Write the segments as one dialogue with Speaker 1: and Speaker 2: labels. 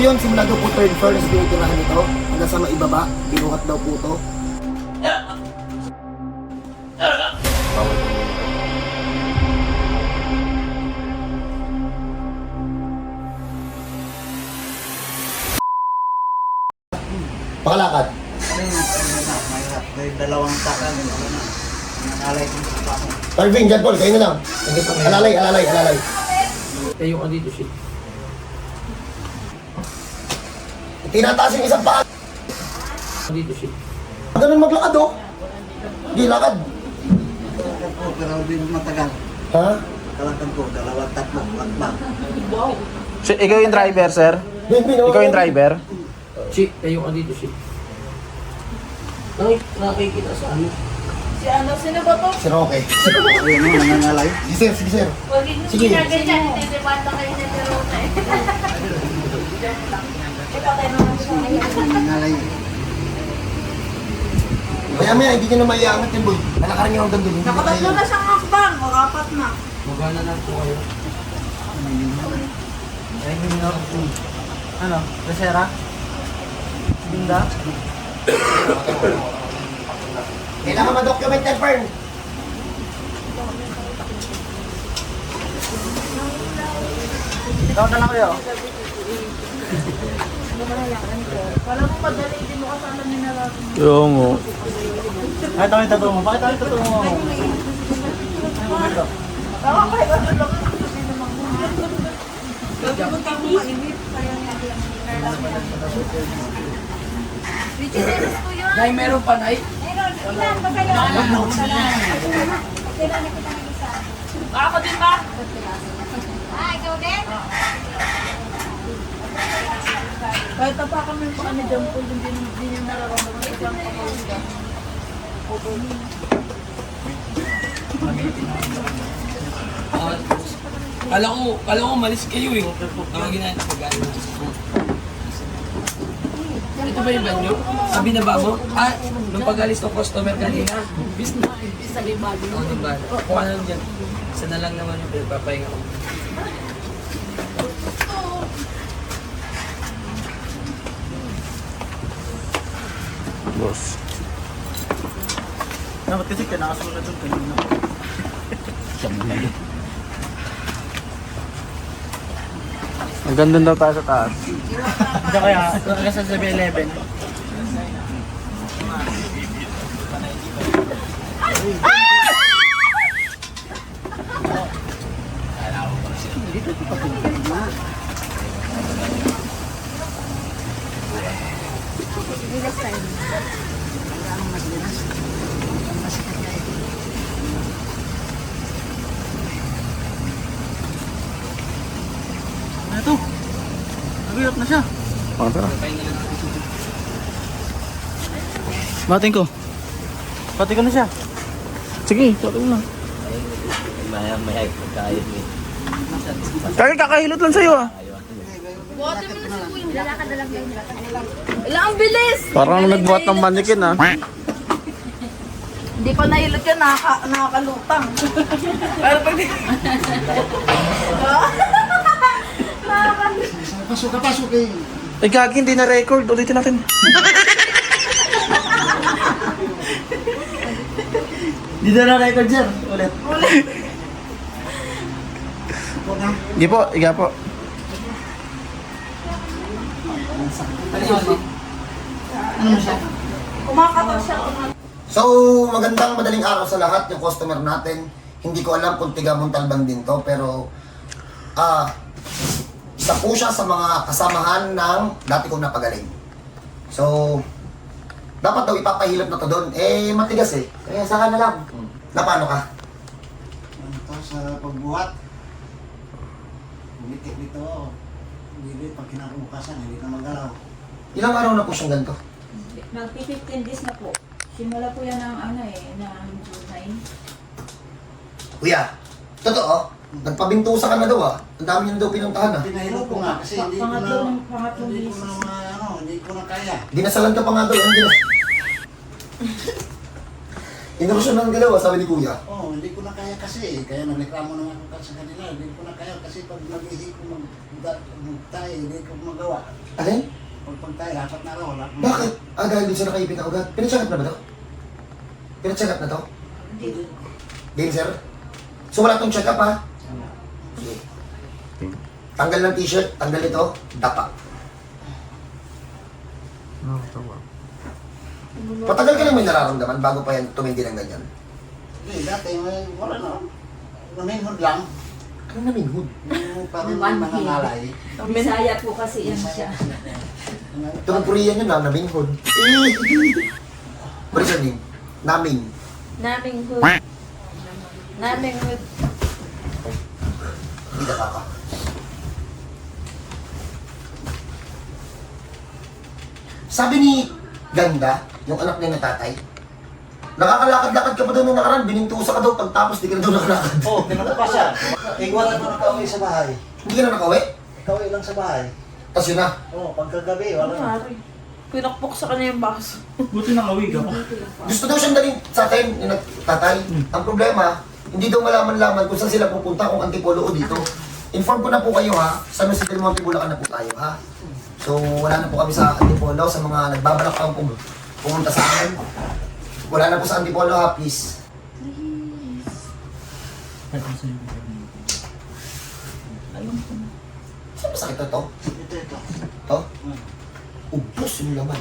Speaker 1: Yun, simula daw po third floor na tinitirahan nito. Hanggang sa maibaba, binuhat daw po to. Pakalakad.
Speaker 2: May dalawang takal. Nanalay kong sapato.
Speaker 1: Parvin, John Paul, kayo na lang. Alalay, alalay, alalay.
Speaker 3: Tayo ka dito, shit.
Speaker 1: Tinataas yung isang paa.
Speaker 3: Dito, shit.
Speaker 1: Ganun maglakad oh. Hindi lakad.
Speaker 2: Kalakad ko, pero hindi matagal.
Speaker 1: Ha?
Speaker 2: Kalakad ko, dalawang tatlo, lakbang.
Speaker 4: Si, ikaw yung driver, sir? Ikaw yung driver?
Speaker 3: Shit, tayo ka dito, shit. Nakik nakikita sa ano?
Speaker 5: Si ano, sino ba to?
Speaker 1: Si Roque.
Speaker 2: Ayun o, nangangalay.
Speaker 1: Sige sir, sige sir.
Speaker 5: Huwag yung ginaganyan, nititipanda kayo Verona eh.
Speaker 1: Maya maya, hindi nyo na maiangat yung boy. Nalakaran nyo hanggang doon. Hindi
Speaker 5: Nakatatlo na siyang akbang, o apat na.
Speaker 3: Magana lang po kayo.
Speaker 2: Ano? Resera? Binda?
Speaker 1: Kailangan ma-document yan, Fern.
Speaker 2: Ikaw na lang kayo.
Speaker 5: Kala mo madali, hindi mo kasama ni Narabi.
Speaker 4: Yung mo.
Speaker 2: Bakit ako yung totoo mo? Bakit yung totoo mo?
Speaker 5: Baka kayo, ano lang, mo. Mo ko.
Speaker 3: Nay, meron pa, Nay.
Speaker 5: Meron, ilan ba kayo? Kailan na kita nag-isa?
Speaker 3: Ako din ba?
Speaker 5: Ah, ikaw din? Kahit na pa kami pa kami dyan po, hindi hindi niya nararamdaman sa isang kapawida.
Speaker 3: Ah, Kala ko, kala ko malis kayo eh. Tawagin natin sa gano'n. Ito ba yung banyo? Sabi na ba mo? Ah, nung pag-alis ng customer kanina. Bis na. Isa yung bago. Oo, bago. Kung ano dyan. Isa na lang naman yung pinagpapahinga ko.
Speaker 4: Boss.
Speaker 2: Dapat kasi ka nakasunod doon kanina.
Speaker 4: Ang ganda daw tayo sa taas.
Speaker 2: Diyan kaya, hanggang sa 7-Eleven. Ano to? Nagilap na siya.
Speaker 4: Oh, tara.
Speaker 2: Bating ko. Bating ko na siya.
Speaker 4: Sige, tuloy mo na. Kaya kakahilot lang sa'yo ah.
Speaker 5: Bote mo na si Ilang ang bilis!
Speaker 4: Parang nagbuhat ng manikin ah.
Speaker 5: Hindi pa nahilot ka, nakaka, nakakalutang. Pero pag...
Speaker 2: Pasok ka, pasok eh.
Speaker 4: Ay gagi, hindi na record. Ulitin natin.
Speaker 2: Dito na record sir. Ulit. Na.
Speaker 4: Hindi po, iga po.
Speaker 2: Ano mo siya?
Speaker 5: Kumakatal siya.
Speaker 1: So, magandang madaling araw sa lahat yung customer natin. Hindi ko alam kung tiga Montalban din to, pero ah isa po siya sa mga kasamahan ng dati kong napagaling. So, dapat daw ipapahilot na to doon. Eh, matigas eh. Kaya saka na lang. Na paano ka?
Speaker 2: Ano to sa pagbuhat? Umitik dito. Hindi pag kinabukasan, hindi na magalaw.
Speaker 1: Ilang araw na po siyang ganito?
Speaker 6: Magpi 15 days na po. Simula po yan ng ano eh, ng July.
Speaker 1: Kuya, totoo? Nagpabintusa ka na daw ah. Ang dami niyo na daw pinuntahan ah.
Speaker 2: Pinahilot ko nga kasi hindi ko na,
Speaker 6: Pangatlong, pangatlong
Speaker 2: hindi ko
Speaker 6: beses.
Speaker 2: na, ma- ano, hindi ko na kaya.
Speaker 1: Dinasalan ka pa nga daw. Hindi na. Inerosyon ng dalawa, sabi ni Kuya.
Speaker 7: Oo, oh, hindi ko na kaya kasi. Kaya nagreklamo naman ako sa kanila. Hindi ko na kaya kasi pag nag-ihi ko mag-tayo, hindi ko magawa.
Speaker 1: Alin?
Speaker 7: Pag pagtayo, apat na akong-
Speaker 1: Bakit? Ah, dahil din sa nakaipit na ugat. Up na ba to? Up na to? Din, sir? So wala tong check up ha? Sige. Tanggal ng t-shirt, tanggal ito, dapa. Patagal ka lang may nararamdaman bago pa yan tumindi ng ganyan.
Speaker 7: Hindi, dati may- wala na. Naminhod lang.
Speaker 1: Ano na minhod?
Speaker 7: Yung parang
Speaker 6: Namanhid.
Speaker 7: manangalay.
Speaker 6: Bisaya po kasi yan siya.
Speaker 1: Ito ng Korean yun na, naminhod. Eh! What is your name? Naming.
Speaker 5: Naming hood. Naming hood.
Speaker 1: Hindi ka kaka. Sabi ni Ganda, yung anak niya na tatay, nakakalakad-lakad ka pa daw nung nakaraan, binintusa ka daw, pagtapos di ka na daw nakalakad.
Speaker 7: Oo, oh, pinapapasan. Iwan mo na kaway sa bahay.
Speaker 1: Hindi ka na nakauwi?
Speaker 7: Kaway lang sa bahay.
Speaker 1: Tapos yun na.
Speaker 7: Oo, oh, pagkagabi, wala na.
Speaker 5: Pinakpok sa kanya yung baso.
Speaker 2: Buti nakawig ako.
Speaker 1: Gusto daw siyang daling sa atin, yung tatay. Ang problema, hindi daw malaman-laman kung saan sila pupunta, kung antipolo o dito. Inform ko na po kayo ha, sa San Jose del Monte, Bulacan na po tayo ha. So, wala na po kami sa antipolo, sa mga nagbabalak pang pum pumunta sa amin. Wala na po sa antipolo ha, please. Saan masakit na to?
Speaker 7: Ito, ito.
Speaker 1: To? Ubus yung laman.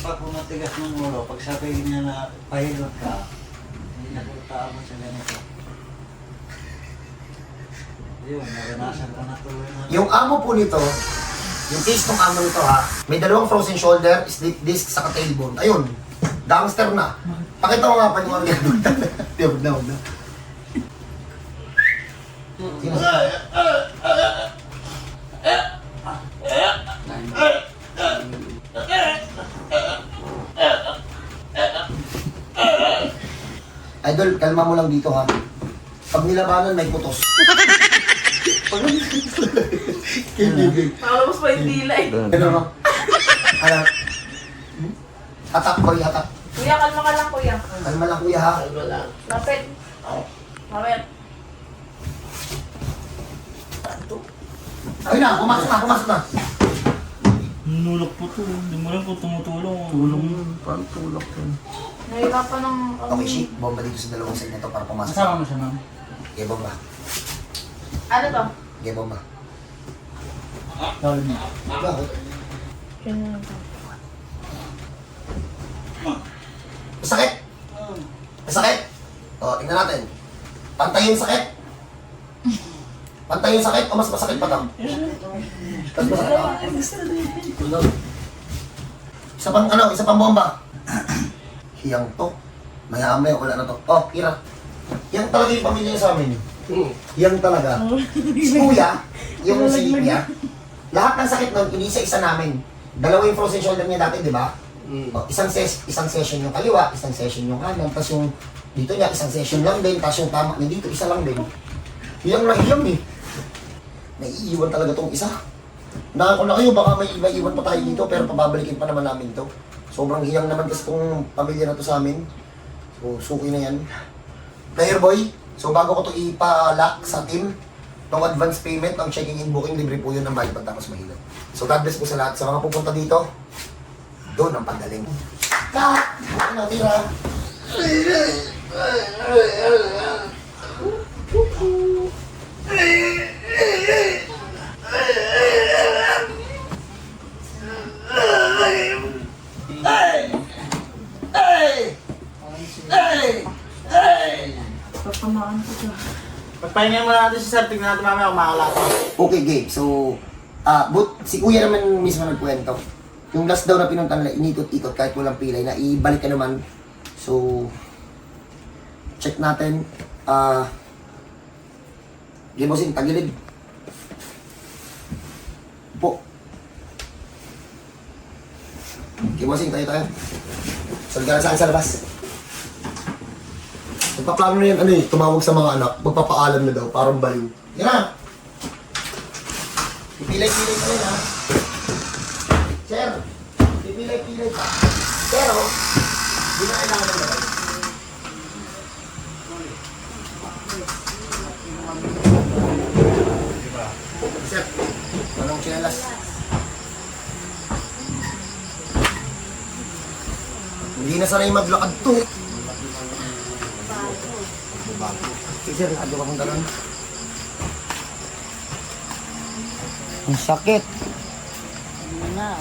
Speaker 7: Pag matigas ng ulo, pag sabihin niya na pahilot ka, hindi taabot sa ganito. Yun, naranasan ko na tuloy na.
Speaker 1: Yung amo po nito, yung case ng amo nito ha, may dalawang frozen shoulder, slip disc, saka tailbone. Ayun, gangster na. Pakita mo nga pa yung mga. Di, huwag na, na. Idol, kalma mo lang dito ha. Pag nilabanan, may putos. Kaibigan.
Speaker 5: Palabas pa yung tila eh.
Speaker 1: Ano no? Ano? Hmm? Hatak, boy, hatak.
Speaker 5: Kuya, kalma ka lang kuya.
Speaker 1: Kalma lang kuya ha.
Speaker 5: Lapit. Lapit.
Speaker 1: Ayun na, pumasok na, pumasok na.
Speaker 2: Nulok po to. Hindi mo lang po tumutulong. Tulong.
Speaker 4: Paano tulak yun?
Speaker 5: Nahirapan ng...
Speaker 1: Okay, shit. Bomba dito sa dalawang side na to para pumasok.
Speaker 2: Kasama mo siya, ma'am.
Speaker 1: Okay, bomba.
Speaker 5: Ano to?
Speaker 1: Okay, bomba.
Speaker 2: Tawag mo.
Speaker 1: Bakit? Masakit? Masakit? O, tingnan natin. Pantay yung sakit. Pantay yung sakit o mas masakit pa daw? Mas masakit pa? Isa pang ano, isa pang bomba. Hiyang to. Maya maya, wala na to. Oh, Kira. Yan talaga yung pamilya niya sa amin. Yan talaga. Si Kuya, yung si Kuya, lahat ng sakit nun, inisa-isa namin. Dalawa yung frozen shoulder niya dati, di ba? O, isang ses isang session yung kaliwa, isang session yung kanan, tapos yung dito niya, isang session lang din, tapos yung tama niya dito, isa lang din. Hiyang na hiyang eh. Naiiwan talaga tong isa. Nakako na kayo, baka may iba iwan pa tayo dito, pero pababalikin pa naman namin to. Sobrang hiyang naman kasi tong pamilya na to sa amin. So, suki na yan. Player boy, so bago ko to ipalak sa team, ng advance payment, ng checking in booking, libre po yun ng bayad pagtapos mahilo. So God bless po sa lahat. Sa mga pupunta dito, doon ang pagaling. Cut! Ano, tira?
Speaker 4: Pagpahinga mo natin si Sir, tingnan natin mamaya kung makalata.
Speaker 1: Okay, game. So, ah, but si Kuya naman mismo nagkwento. Yung last daw na pinunta nila, inikot-ikot kahit walang pilay na ibalik ka naman. So, check natin. Ah, game bossing, tagilid. Po. Game bossing, tayo tayo. Salga na saan sa labas. Nagpaplano na yan, ano eh, tumawag sa mga anak, magpapaalam na daw, parang baliw. Yan na! Ipilay-pilay mo yan, ha? Sir, tagilid pa. Pero, hindi na kailangan ng gawin. Sir, walang chinelas. Hindi na sanay maglakad to. Sige sir, lado ka kong ganun. Ang sakit.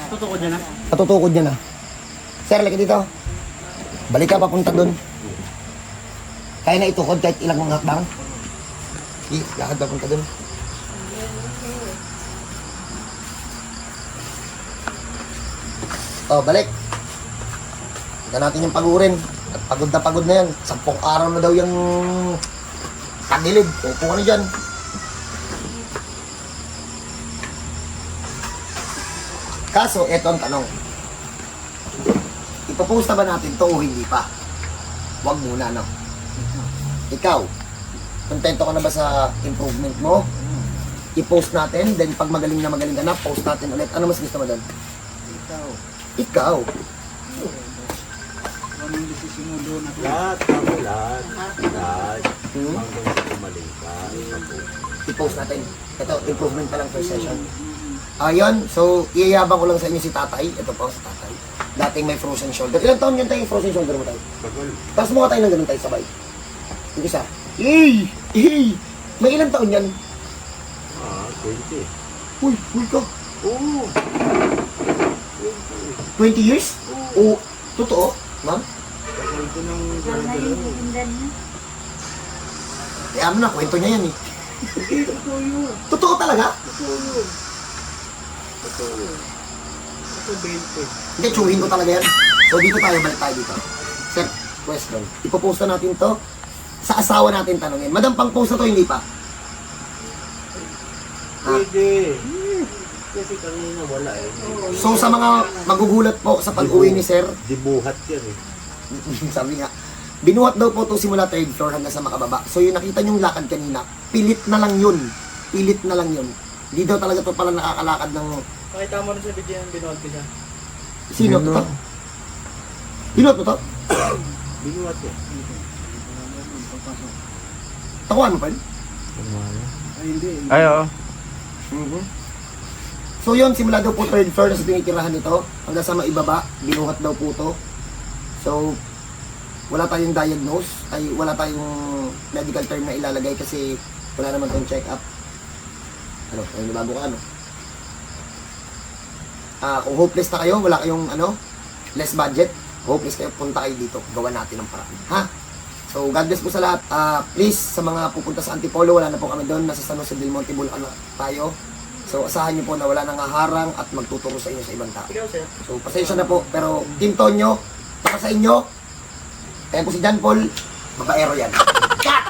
Speaker 4: Totoo dyan ah.
Speaker 1: Natutukod niya na. Sir, laki dito. Balik ka papunta doon. Kaya na itukod kahit ilang mga hakbang. Sige, lakad papunta doon. Oh, balik. Tignan natin yung pagurin. At pagod na pagod na yan. Sampung araw na daw yung tagilid. Upo ka na dyan. Kaso, eto ang tanong. Ipopost na ba natin to o hindi pa? Huwag muna, no? Ikaw, kontento ka na ba sa improvement mo? I-post natin, then pag magaling na magaling ka na, post natin ulit. Ano mas gusto mo doon?
Speaker 7: Ikaw,
Speaker 1: Ikaw.
Speaker 7: anong desisyon mo doon?
Speaker 8: Lahat lahat. Lahat.
Speaker 1: Hmm? I-post natin. Ito, improvement pa lang per session. Ayun, so iyayabang ko lang sa inyo si tatay. Ito po, si tatay. Dating may frozen shoulder. Ilang taon yan tayo yung frozen shoulder mo tayo?
Speaker 8: Bagol.
Speaker 1: Tapos mukha tayo ng ganun tayo sabay. Yung isa. Yay! Yay! May ilang taon yan?
Speaker 8: Ah, 20.
Speaker 1: Uy, uy ka.
Speaker 8: Oo.
Speaker 1: 20 years? Oo. Totoo? Ma'am?
Speaker 8: Bagol ko ng
Speaker 6: Wala na niya.
Speaker 1: Kwento niya yan eh. Totoo talaga?
Speaker 8: Ito 20.
Speaker 1: Hindi, chewin ko talaga yan. So dito tayo, balik tayo dito. Sir, question. Ipopost na natin to. Sa asawa natin tanongin. Madam, pang post na to, hindi pa.
Speaker 8: Pwede. Kasi kanina wala eh.
Speaker 1: So sa mga magugulat po sa pag-uwi ni Sir,
Speaker 8: Dibuhat yan eh.
Speaker 1: sabi nga, binuhat daw po to simula third floor hanggang sa makababa. So yung nakita niyong lakad kanina, pilit na lang yun. Pilit na lang yun. Hindi daw talaga to pala nakakalakad ng...
Speaker 4: Pakita mo rin sa video yung binuhat ko siya.
Speaker 1: Sino to? Binuhat mo to?
Speaker 8: Binuhat yan.
Speaker 1: Takuan mo pa yun?
Speaker 7: Ay, hindi.
Speaker 2: Ay, oo.
Speaker 1: So yun, simula daw po third floor na sa tinitirahan nito, hanggang sa maibaba, binuhat daw po to. So, wala tayong diagnose, ay wala tayong medical term na ilalagay kasi wala naman tong check up. Ano, ay bago ka ano? Ah, kung hopeless na kayo, wala kayong ano, less budget, hopeless kayo, punta kayo dito, gawa natin ng paraan. Ha? So, God bless po sa lahat. Ah, please, sa mga pupunta sa Antipolo, wala na po kami doon. Nasa San Jose del Monte, Bulacan na tayo. So, asahan niyo po na wala nang haharang at magtuturo sa inyo sa ibang tao. So, pasensya na po. Pero, Team Tonyo, para sa inyo, kaya po si John Paul, babaero yan. Cut!